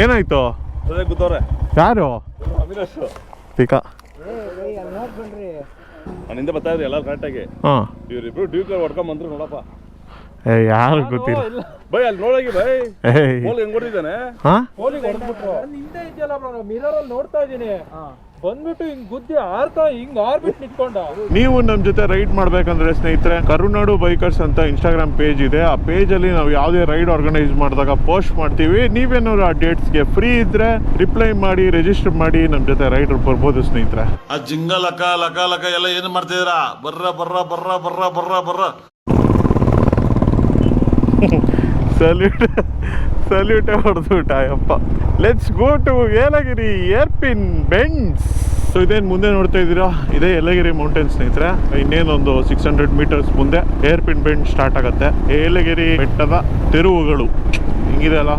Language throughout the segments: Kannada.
ಏನಾಯ್ತು? ಅದೇ ಗೊತ್ತವ್ರೆ ಯಾರು? ಅವಿನಾಶ್. ಪಿಕಾ ನನ್ನಿಂದ ಬರ್ತಾ ಇದ್ರಿ ಎಲ್ಲರೂ ಕರೆಕ್ಟಾಗಿ ಹಾಂ. ಇವ್ರಿಬ್ರು ಡ್ಯೂಕರ್ ಹೊಡ್ಕೊಂಡ್ ಬಂದ್ರು ನೋಡಪ್ಪ. ಏ ಯಾರು ಗೊತ್ತಿಲ್ಲ. ಬೈ ಅಲ್ಲಿ ನೋಡೋಗಿ ಬೈ. ಏಯ್ ಹೋಲ್ ಹೆಂಗ್ ಹೊಡಿದಾನೆ ಹಾಂ? ಹೋಲಿಗೆ ಹೊಡೆದ್ಬಿಟ್ರು. ಹಿಂದೆ ಇದೆಯಲ್ಲ ಬ್ರೋ ಮಿರರ್ ಅಲ್ಲಿ ನೋಡ್ತಾ ಇದೀನಿ ಬಂದ್ಬಿಟ್ಟು ಹಿಂಗ್ ಗುದ್ದಿ ಆರ್ತಾ ಹಿಂಗ್ ಆರ್ಬಿಟ್ ನಿಂತ್ಕೊಂಡ. ನೀವು ನಮ್ಮ ಜೊತೆ ರೈಡ್ ಮಾಡ್ಬೇಕಂದ್ರೆ ಸ್ನೇಹಿತರೆ ಕರುನಾಡು ಬೈಕರ್ಸ್ ಅಂತ ಇನ್ಸ್ಟಾಗ್ರಾಮ್ ಪೇಜ್ ಇದೆ. ಆ ಪೇಜಲ್ಲಿ ನಾವು ಯಾವುದೇ ರೈಡ್ ಆರ್ಗನೈಸ್ ಮಾಡಿದಾಗ ಪೋಸ್ಟ್ ಮಾಡ್ತೀವಿ. ನೀವೇನಾದ್ರು ಆ ಡೇಟ್ಸ್ಗೆ ಫ್ರೀ ಇದ್ರೆ ರಿಪ್ಲೈ ಮಾಡಿ ರಿಜಿಸ್ಟರ್ ಮಾಡಿ ನಮ್ಮ ಜೊತೆ ರೈಡ್ ಬರ್ಬೋದು ಸ್ನೇಹಿತರೆ. ಆ ಜಿಂಗ ಲಕ ಲಕ ಲಕ ಎಲ್ಲ ಏನು ಮಾಡ್ತಿದ್ದೀರಾ? ಬರ್ರ ಬರ್ರ ಬರ್ರ ಬರ್ರ ಬರ್ರ ಬರ್ರ. ಸಲ್ಯೂಟ್ ಸಲ್ಯೂಟ್ ಹೊಡೆದು Ayyappa let's go to Yelagiri hairpin bends so ಇದೇನು ಮುಂದೆ ನೋಡ್ತಾ ಇದ್ದೀರಾ? ಇದೇ ಏಲಗಿರಿ ಮೌಂಟೇನ್ ಸ್ನೇಹಿತರೆ. ಇನ್ನೇನೊಂದು ಸಿಕ್ಸ್ ಹಂಡ್ರೆಡ್ ಮೀಟರ್ಸ್ ಮುಂದೆ ಏರ್ಪಿನ್ ಬೆಂಡ್ ಸ್ಟಾರ್ಟ್ ಆಗುತ್ತೆ. ಏಲಗಿರಿ ಬೆಟ್ಟದ ತಿರುವುಗಳು. ಹಿಂಗಿದೆ ಅಲ್ಲ?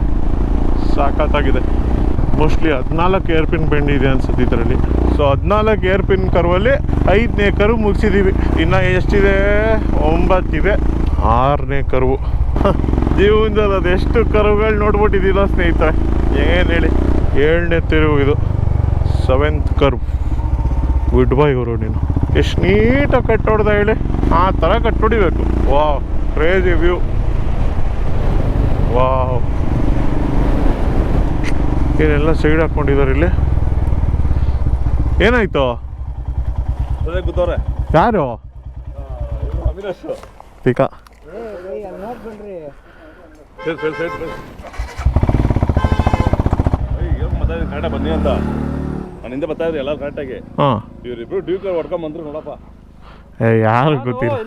ಸಾಕತ್ತಾಗಿದೆ ಮೋಸ್ಟ್ಲಿ ಹದಿನಾಲ್ಕು ಏರ್ಪಿನ್ ಬೆಂಡ್ ಇದೆ ಅನ್ಸುತ್ತೆ ಇದರಲ್ಲಿ. ಸೊ ಹದಿನಾಲ್ಕು ಏರ್ಪಿನ್ ಕರುವಲ್ಲಿ ಐದನೇ ಕರು ಮುಗಿಸಿದ್ದೀವಿ ಇನ್ನು ಎಷ್ಟಿದೆ? ಒಂಬತ್ತಿದೆ. ಆರನೇ ಕರ್ವು ಜೀವನದಲ್ಲಿ ಅದೆಷ್ಟು ಕರುಗಳು ನೋಡ್ಬಿಟ್ಟಿದ್ದೀರ ಸ್ನೇಹಿತರೆ. ಏನು ಹೇಳಿ? ಏಳನೇ ತಿರುವು ಇದು. ಸೆವೆಂತ್ ಕರ್ವ್ ಗುಡ್ ಬೈ ಗುರು ನೀನು. ಎಷ್ಟು ನೀಟಾಗಿ ಕಟ್ಟೋಡ್ದ ಹೇಳಿ. ಆ ಥರ ಕಟ್ಟೊಡಿಬೇಕು ವಾವ್ ಕ್ರೇಜಿ ವ್ಯೂ ವಾವ್ ಏನೆಲ್ಲ ಸೈಡ್ ಹಾಕ್ಕೊಂಡಿದ್ದಾರೆ ಇಲ್ಲಿ? ಏನಾಯ್ತು? ಅದೇ ಗೊತ್ತವ್ರೆ ಯಾರು? ಅವಿನಾಶ್. ಪಿಕಾ ಸರಿ ಸರಿ ಸರಿ ಸರಿ ಮತ್ತೆ ಕರೆಕ್ಟಾಗಿ ಬನ್ನಿ ಅಂತ. ನನ್ನಿಂದ ಬರ್ತಾ ಇದ್ರಿ ಎಲ್ಲರೂ ಕರೆಕ್ಟಾಗಿ ಹಾಂ. ಇವ್ರಿಬ್ರು ಡ್ಯೂಕರ್ ಹೊಡ್ಕೊಂಡ್ ಬಂದ್ರು ನೋಡಪ್ಪ. ಏ ಯಾರು ಗೊತ್ತಿಲ್ಲ.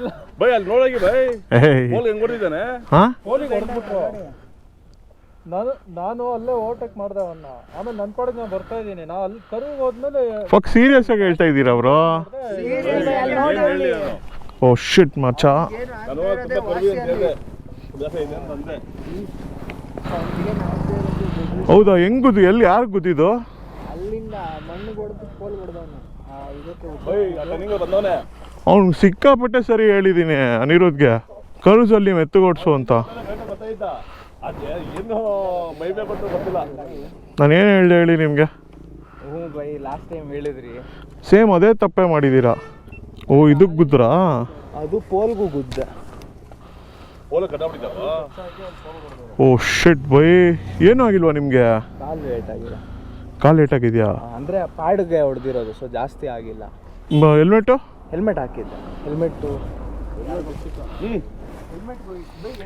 ಬೈ ಅಲ್ಲಿ ನೋಡೋಗಿ ಬೈ. ಏಯ್ ಹೋಲ್ ಹೆಂಗ್ ಹೊಡೆದಿದ್ದಾನೆ? ಹಾಂ? ಹೋಲಿಗೆ ಹೊಡೆದ್ಬಿಟ್ರು. ನಾನು ನಾನು ಅಲ್ಲೇ ಓವರ್ಟೇಕ್ ಮಾಡ್ದೆ ಅವನ್ನ ಆಮೇಲೆ ನನ್ನ ಪಾಡಿಗೆ ನಾನು ಬರ್ತಾ ಇದ್ದೀನಿ. ನಾ ಅಲ್ಲಿ ಕರುವಿಗೆ ಹೋದ್ಮೇಲೆ ಫಕ್ ಸೀರಿಯಸ್ ಆಗಿ ಹೇಳ್ತಾ ಇದ್ದೀರಾ ಅವರು? ಓ ಶಿಟ್ ಮಚ್ಚ. ನಾನು ತುಂಬಾ ಕರ್ವಿ ಅಂತ ಹೇಳಿದೆ. ಜಾಸ್ತಿ ಇದೆ ಅಂತ ಹೌದಾ ಹೆಂಗ್ ಗುದ್ದು? ಎಲ್ಲಿ ಯಾರು ಗುದ್ದಿದ್ದು? ಅಲ್ಲಿಂದ ಮಣ್ಣು ಹೊಡೆದು ಪೋಲ್ ಹೊಡೆದವನು. ಅವ್ನು ಸಿಕ್ಕಾಪಟ್ಟೆ ಸರಿ ಹೇಳಿದ್ದೀನಿ ಅನಿರುದ್ಗೆ ಕರುಸಲ್ಲಿ ಮೆತ್ತುಗೊಡ್ಸು ಅಂತ. ಗೊತ್ತಾಯ್ತ ಏನು ಮೈ ಬಂತು ಗೊತ್ತಿಲ್ಲ ನಾನು ಏನು ಹೇಳ್ದೆ ಹೇಳಿ ನಿಮಗೆ? ಹ್ಞೂ ಬೈ ಲಾಸ್ಟ್ ಟೈಮ್ ಹೇಳಿದ್ರಿ. ಸೇಮ್ ಅದೇ ತಪ್ಪೇ ಮಾಡಿದ್ದೀರಾ ಓ ಇದಕ್ಕೆ ಗುದ್ರಾ ಅದು ಪೋಲ್ಗೂ ಗುದ್ದ. ಓ ಶಿಟ್ ಬೈ. ಏನೂ ಆಗಿಲ್ವಾ ನಿಮಗೆ? ಕಾಲು ಲೇಟ್ ಆಗಿಲ್ಲ. ಕಾಲು ಲೇಟ್ ಆಗಿದೆಯಾ? ಅಂದ್ರೆ ಪ್ಯಾಡ್ಗೆ ಹೊಡೆದಿರೋದು ಸೊ ಜಾಸ್ತಿ ಆಗಿಲ್ಲ. ಹೆಲ್ಮೆಟು ಹೆಲ್ಮೆಟ್ ಹಾಕಿದ್ದೆ. ಹೆಲ್ಮೆಟ್ಟು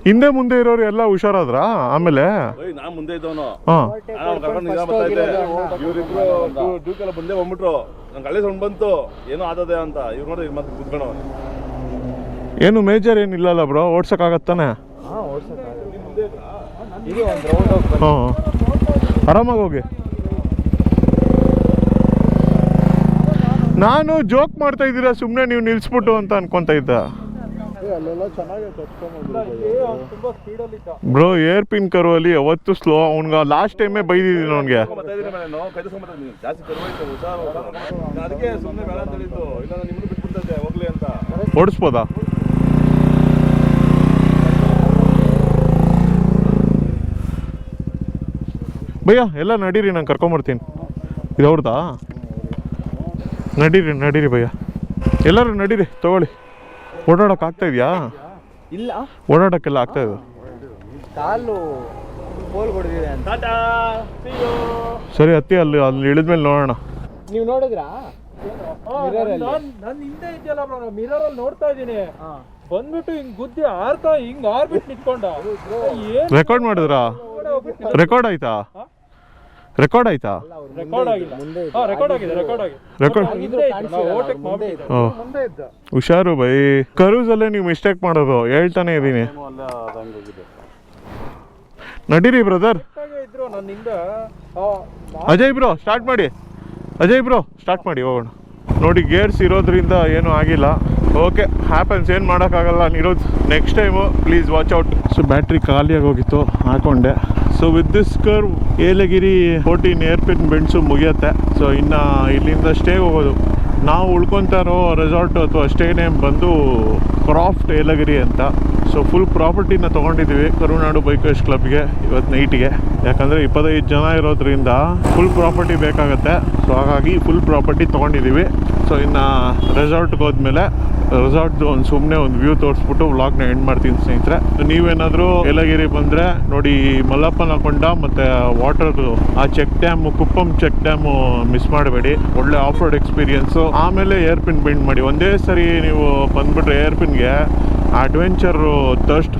ಹಿಂದೆ ಮುಂದೆ ಇರೋರು ಎಲ್ಲ ಹುಷಾರಾದ್ರಾ? ಆಮೇಲೆ? ಬೈ ನಾ ಮುಂದೆ ಇದ್ದವನು. ಇವ್ರಿಬ್ರು ಡ್ಯೂಕೆಲ್ಲ ಬಂದ್ಬಿಟ್ರು. ನಂಗೆ ಹಳ್ಳಿ ಸೌಂಡ್ ಬಂತು. ಏನೋ ಆದದೆ ಅಂತ. ಇವ್ರು ನೋಡಿ ಮತ್ತೆ ಕುತ್ಕೊಂಡ ಏನು ಮೇಜರ್ ಏನಿಲ್ಲಲ್ಲ ಬ್ರೋ ಓಡ್ಸೋಕ್ಕಾಗತ್ತಾನೆ ಆಗತ್ತಾನೆ ಇದು ಒಂದು ರೌಂಡ್ ಹೋಗಿ ಹಾಂ ಆರಾಮಾಗಿ ಹೋಗಿ. ನಾನು ಜೋಕ್ ಮಾಡ್ತಾ ಇದ್ದೀರ ಸುಮ್ಮನೆ ನೀವು ನಿಲ್ಸ್ಬಿಟ್ಟು ಅಂತ ಅನ್ಕೊಂತ ಇದ್ದ. ಬ್ರೋ ಏರ್ ಪಿನ್ ಕರುವಲ್ಲಿ ಯಾವತ್ತು ಸ್ಲೋ ಅವನ್ಗ ಲಾಸ್ಟ್ ಟೈಮೇ ಬೈದಿದ್ದೀನಿ ಅವ್ನಿಗೆ. ಬರ್ತಾ ಇದ್ದೀನಿ ನಾನು ಕೈ ತಗೊಂಡ್ಬರ್ತಾ ಇದ್ದೀನಿ ಜಾಸ್ತಿ ಕರುವಾಯ್ತು ಹುಷಾರು ಹುಷಾರು ನಾನು ಅದಕ್ಕೆ ಸುಮ್ಮನೆ ಬೇಡ ಅಂತ ಹೇಳಿದ್ದು ಇಲ್ಲ ನಾನು ನಿಮ್ಮನ್ನು ಬಿಟ್ಬಿಡ್ತಾ ಹೋಗ್ಲಿ ಅಂತ ಓಡಿಸ್ಬೋದಾ ಭಯ್ಯ ಎಲ್ಲ ನಡೀರಿ ನಾನು ಕರ್ಕೊಂಬರ್ತೀನಿ. ಇದು ಅವ್ರದಾ? ನಡೀರಿ ನಡೀರಿ ಭಯ್ಯ. ಎಲ್ಲರೂ ನಡೀರಿ ತಗೊಳ್ಳಿ. ಓಡಾಡೋಕೆ ಆಗ್ತಾ ಇದೆಯಾ? ಇಲ್ಲ. ಓಡಾಡೋಕ್ಕೆಲ್ಲ ಆಗ್ತಾ ಇದೆ ಕಾಲು. ಸರಿ ಅತ್ತಿ ಅಲ್ಲಿ ಅಲ್ಲಿ ಇಳಿದ್ಮೇಲೆ ನೋಡೋಣ. ನೀವು ನೋಡಿದ್ರಾ? ನನ್ನ ಹಿಂದೆ ಇದೆಯಲ್ಲ ಮಿರರ್ ಅಲ್ಲಿ ನೋಡ್ತಾ ಇದೀನಿ ಬಂದ್ಬಿಟ್ಟು ಹಿಂಗ್ ಗುದ್ದಿ ಆರ್ತಾ ಹಿಂಗ್ ಆರ್ಬಿಟ್ ನಿಂತ್ಕೊಂಡ. ಏನ್ ರೆಕಾರ್ಡ್ ಮಾಡಿದ್ರಾ? ರೆಕಾರ್ಡ್ ಆಯ್ತಾ? ರೆಕಾರ್ಡ್ ಆಯ್ತಾ? ರೆಕಾರ್ಡ್ ಆಗಿಲ್ಲ. ಹಾ ರೆಕಾರ್ಡ್ ಆಗಿದೆ ರೆಕಾರ್ಡ್ ಆಗಿದೆ. ರೆಕಾರ್ಡ್ ಹಿಂದೆ ಇತ್ತು, ನಾವು ಓವರ್ಟೇಕ್ ಮಾಡ್ಬಿಟ್ಟಿದ್ದೆ. ಓ. ಹುಷಾರು ಬೈ. ಕರೂಸಲ್ಲೇ ನೀವು ಮಿಸ್ಟೇಕ್ ಮಾಡೋದು. ಹೇಳ್ತಾನೆ ಇದ್ದೀನಿ ಅಲ್ಲ ಅದಂಗೆ ಹೋಗಿದೆ ನಡೀರಿ ಬ್ರದರ್ ಇದ್ರು ಅಜಯ್ ಬ್ರೋ ಸ್ಟಾರ್ಟ್ ಮಾಡಿ. ಅಜಯ್ ಬ್ರೋ ಸ್ಟಾರ್ಟ್ ಮಾಡಿ ಹೋಗೋಣ. ನೋಡಿ ಗೇರ್ಸ್ ಇರೋದ್ರಿಂದ ಏನೂ ಆಗಿಲ್ಲ. ಓಕೆ ಹ್ಯಾಪನ್ಸ್ ಏನು ಮಾಡೋಕ್ಕಾಗಲ್ಲ ನಿರೋದ್ next time please watch out so battery ಖಾಲಿಯಾಗಿ ಹೋಗಿತ್ತು. ಹಾಕೊಂಡೆ. So with this curve Yelagiri fourteen hairpin bends ಮುಗಿಯುತ್ತೆ. ಸೊ ಇನ್ನು ಇಲ್ಲಿಂದ ಸ್ಟೇ ಹೋಗೋದು. ನಾವು ಉಳ್ಕೊತಾ ಇರೋ ರೆಸಾರ್ಟ್ ಅಥವಾ ಸ್ಟೇ ನೇಮ್ ಬಂದು ಕ್ರಾಫ್ಟ್ ಏಲಗಿರಿ ಅಂತ. ಸೊ ಫುಲ್ ಪ್ರಾಪರ್ಟಿನ ತೊಗೊಂಡಿದ್ದೀವಿ. ಕರುನಾಡು ಬೈಕರ್ಸ್ ಕ್ಲಬ್ಗೆ ಇವತ್ತು ನೈಟಿಗೆ ಯಾಕಂದರೆ ಇಪ್ಪತ್ತೈದು ಜನ ಇರೋದ್ರಿಂದ ಫುಲ್ ಪ್ರಾಪರ್ಟಿ ಬೇಕಾಗತ್ತೆ. ಸೊ ಹಾಗಾಗಿ ಫುಲ್ ಪ್ರಾಪರ್ಟಿ ತೊಗೊಂಡಿದ್ದೀವಿ. ಸೊ ಇನ್ನು ರೆಸಾರ್ಟ್ಗೆ ಹೋದ್ಮೇಲೆ ರೆಸಾರ್ಟ್ದು ಒಂದು ಸುಮ್ಮನೆ ಒಂದು ವ್ಯೂ ತೋರಿಸ್ಬಿಟ್ಟು ವ್ಲಾಗ್ನ ಎಂಡ್ ಮಾಡ್ತೀನಿ ಸ್ನೇಹಿತರೆ. ನೀವೇನಾದರೂ ಏಲಗಿರಿ ಬಂದರೆ ನೋಡಿ ಮಲ್ಲಪ್ಪನ ಕೊಂಡ ಮತ್ತು ವಾಟರ್ ಆ check dam Kuppam check dam miss ಮಾಡಬೇಡಿ. ಒಳ್ಳೆ ಆಫ್ ರೋಡ್ ಎಕ್ಸ್ಪೀರಿಯನ್ಸು ಆಮೇಲೆ ಏರ್ ಪಿನ್ ಬಿಂಡ್ ಮಾಡಿ. ಒಂದೇ ಸರಿ ನೀವು ಬಂದ್ಬಿಟ್ರೆ ಏರ್ ಪಿನ್ಗೆ ಅಡ್ವೆಂಚರ್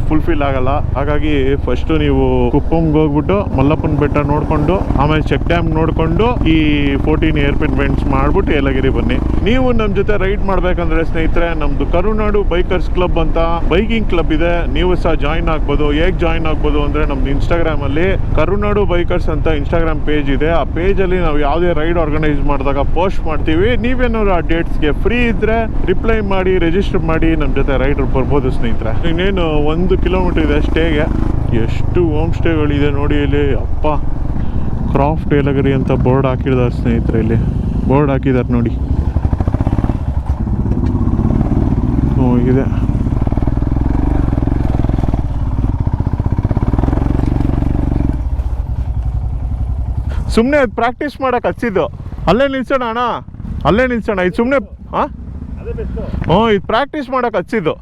ಫುಲ್ಫಿಲ್ ಆಗಲ್ಲ. ಹಾಗಾಗಿ ಫಸ್ಟ್ ನೀವು ಕುಪ್ಪಂಗೆ ಹೋಗ್ಬಿಟ್ಟು, ಮಲ್ಲಪ್ಪನ ಬೆಟ್ಟ ನೋಡ್ಕೊಂಡು, ಆಮೇಲೆ ಚೆಕ್ ಡ್ಯಾಮ್ ನೋಡ್ಕೊಂಡು ಈ ಫೋರ್ಟೀನ್ ಏರ್ ಪಿನ್ ಬೆಂಡ್ಸ್ ಮಾಡ್ಬಿಟ್ಟು ಏಲಗಿರಿ ಬನ್ನಿ. ನೀವು ನಮ್ಮ ಜೊತೆ ರೈಡ್ ಮಾಡ್ಬೇಕಂದ್ರೆ ಸ್ನೇಹಿತರೆ, ನಮ್ದು ಕರುನಾಡು ಬೈಕರ್ಸ್ ಕ್ಲಬ್ ಅಂತ ಬೈಕಿಂಗ್ ಕ್ಲಬ್ ಇದೆ. ನೀವು ಸಹ ಜಾಯಿನ್ ಆಗ್ಬೋದು. ಹೇಗೆ ಜಾಯಿನ್ ಆಗ್ಬೋದು ಅಂದ್ರೆ ನಮ್ದು ಇನ್ಸ್ಟಾಗ್ರಾಮ್ ಅಲ್ಲಿ ಕರುನಾಡು ಬೈಕರ್ಸ್ ಅಂತ ಇನ್ಸ್ಟಾಗ್ರಾಮ್ ಪೇಜ್ ಇದೆ. ಆ ಪೇಜ್ ಅಲ್ಲಿ ನಾವು ಯಾವುದೇ ರೈಡ್ ಆರ್ಗನೈಸ್ ಮಾಡಿದಾಗ ಪೋಸ್ಟ್ ಮಾಡ್ತೀವಿ. ನೀವೇನಾದ್ರು ಆ ಡೇಟ್ಸ್ಗೆ ಫ್ರೀ ಇದ್ರೆ ರಿಪ್ಲೈ ಮಾಡಿ ರಿಜಿಸ್ಟರ್ ಮಾಡಿ ನಮ್ಮ ಜೊತೆ ರೈಡರ್ ಬರ್ಬೋದು ಸ್ನೇಹಿತರೆ. ಇನ್ನೇನು ಒಂದು ಕಿಲೋಮೀಟರ್ ಇದೆ ಸ್ಟೇಗೆ ಎಷ್ಟು ಹೋಮ್ ಸ್ಟೇಗಳಿದೆ ನೋಡಿ ಇಲ್ಲಿ. ಅಪ್ಪ ಕ್ರಾಫ್ಟ್ ಏಲಗರಿ ಅಂತ ಬೋರ್ಡ್ ಹಾಕಿದ್ದಾರೆ ಸ್ನೇಹಿತರೆ ಇಲ್ಲಿ. ಬೋರ್ಡ್ ಹಾಕಿದ್ದಾರೆ ನೋಡಿ. ಹ್ಞೂ ಇದೆ ಸುಮ್ಮನೆ ಪ್ರಾಕ್ಟೀಸ್ ಮಾಡಕ್ಕೆ ಹಚ್ಚಿದ್ದು. ಅಲ್ಲೇ ನಿಲ್ಸೋಣ ಅಣ್ಣ. ಅಲ್ಲೇ ನಿಲ್ಸೋಣ. ಇದು ಸುಮ್ಮನೆ ಹಾಂ ಅದೇ ಹ್ಞೂ ಇದು ಪ್ರಾಕ್ಟೀಸ್ ಮಾಡಕ್ಕೆ ಹಚ್ಚಿದ್ದು.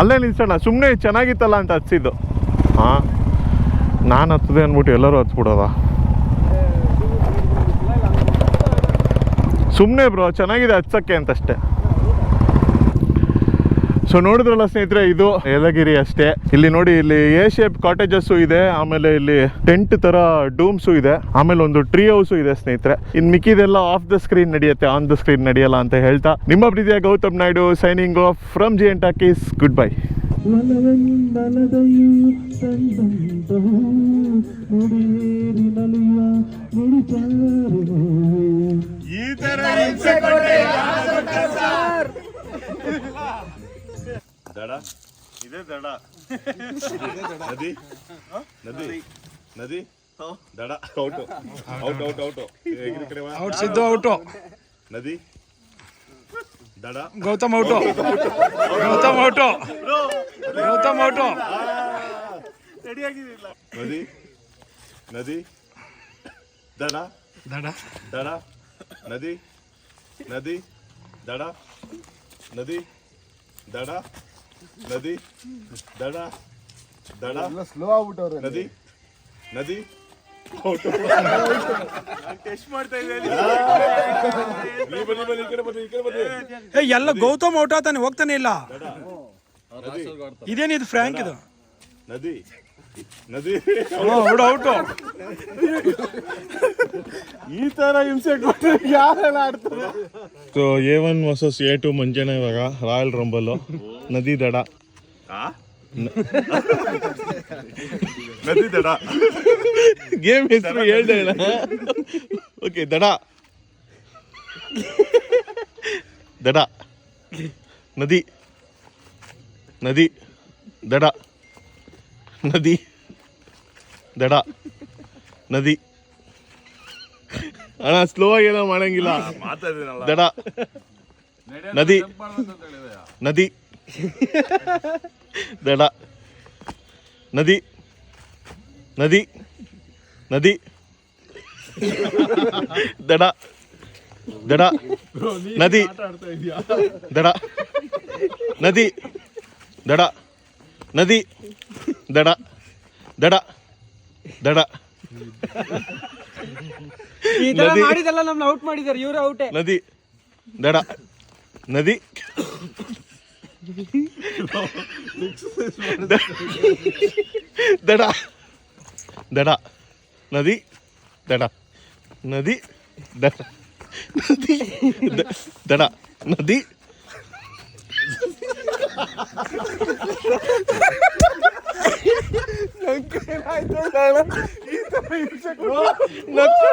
ಅಲ್ಲೇ ನಿಲ್ಸೋಣ. ಸುಮ್ಮನೆ ಚೆನ್ನಾಗಿತ್ತಲ್ಲ ಅಂತ ಹಚ್ಚಿದ್ದು. ಹಾಂ ನಾನು ಹತ್ತದೆ ಅಂದ್ಬಿಟ್ಟು ಎಲ್ಲರೂ ಹತ್ಬಿಡೋದ? ಸುಮ್ಮನೆ ಬ್ರೋ ಚೆನ್ನಾಗಿದೆ ಹಚ್ಚಕ್ಕೆ ಅಂತಷ್ಟೇ. ಸೊ ನೋಡಿದ್ರಲ್ಲ ಸ್ನೇಹಿತರೆ, ಇದು ಯಲಗಿರಿ ಅಷ್ಟೇ. ಇಲ್ಲಿ ನೋಡಿ, ಇಲ್ಲಿ ಎ ಶೇಪ್ ಕಾಟೇಜಸ್ಸು ಇದೆ, ಆಮೇಲೆ ಇಲ್ಲಿ ಟೆಂಟ್ ತರ ಡೂಮ್ಸು ಇದೆ, ಆಮೇಲೆ ಒಂದು ಟ್ರೀ ಹೌಸ್ ಇದೆ ಸ್ನೇಹಿತರೆ. ಇನ್ ಮಿಕ್ಕಿದೆಲ್ಲ ಆಫ್ ದ ಸ್ಕ್ರೀನ್ ನಡೆಯುತ್ತೆ ಆನ್ ದ ಸ್ಕ್ರೀನ್ ನಡೆಯಲ್ಲ ಅಂತ ಹೇಳ್ತಾ. ನಿಮ್ಮ ಪ್ರೀತಿಯ Gautam Naidu signing off from G and talkies good bye ದಡ? ಇದೆ ದಡ. ನದಿ? ನದಿ? ನದಿ. ದಡ. ಔಟು. ಔಟ್ ಔಟ್ ಔಟು ಎಗಿರಿ ಕಡೆ ಬಾ. Out Siddu out. ನದಿ? ದಡ? Gautam out. Gautam out. Gautam out. ನದಿ? ನದಿ? ದಡ? ದಡ. ದಡ? ನದಿ? ನದಿ? ದಡ? ನದಿ? ದಡ? ನದಿ ದಡ ದಡ. ಸ್ಲೋ ಆಗ್ಬಿಟ್ಟವ್ರೆ ನದಿ ನದಿ. ಏ ಎಲ್ಲ ಗೌತಮ್ ಔಟ್ ಆತಾನೆ ಹೋಗ್ತಾನೆ ಇಲ್ಲ. ನದಿ. ಇದೇನಿದು ಫ್ರ್ಯಾಂಕ್ ಇದು? ನದಿ. ಈ ತರ ಹಿಂಸೆ ಕೊಟ್ಟರೆ ಯಾರೆಲ್ಲ ಆಡ್ತಾರೆ? So A one versus A two ಮುಂಚೆನೆ ಇವಾಗ ರಾಯಲ್ ರಂಬಲ್ ನದಿ ದಡ. ನದಿ ದಡ. ಗೇಮ್ ಹೆಸರು ಹೇಳ್ದೆ ಓಕೆ ದಡ. ದಡ. ನದಿ. ನದಿ. ದಡ. ನದಿ. ದಡ ನದಿ ಅಣ್ಣ ಸ್ಲೋ ಆಗಿ ಏನೋ ಮಾಡಂಗಿಲ್ಲ ಮಾತಾಡಿದ್ನಲ್ಲ ದಡ ನದಿ ನದಿ ದಡ ನದಿ ನದಿ ನದಿ ದಡ ದಡ ನದಿ ದಡ ನದಿ ದಡ ನದಿ ದಡ ದಡ ದಡ ಈ ತರ ನದಿ. ಮಾಡಿದೆಲ್ಲ ನಮ್ನ ಔಟ್ ಮಾಡಿದಾರೆ ಇವ್ರ ಔಟೇ ನದಿ ದಡ ನದಿ ದಡ ದಡ ನದಿ ದಡ ನದಿ ದಡ ನದಿ ದ- ದಡ ನದಿ ನಕ್ಕೆ ಆಯ್ತು ನಕ್ಕೆ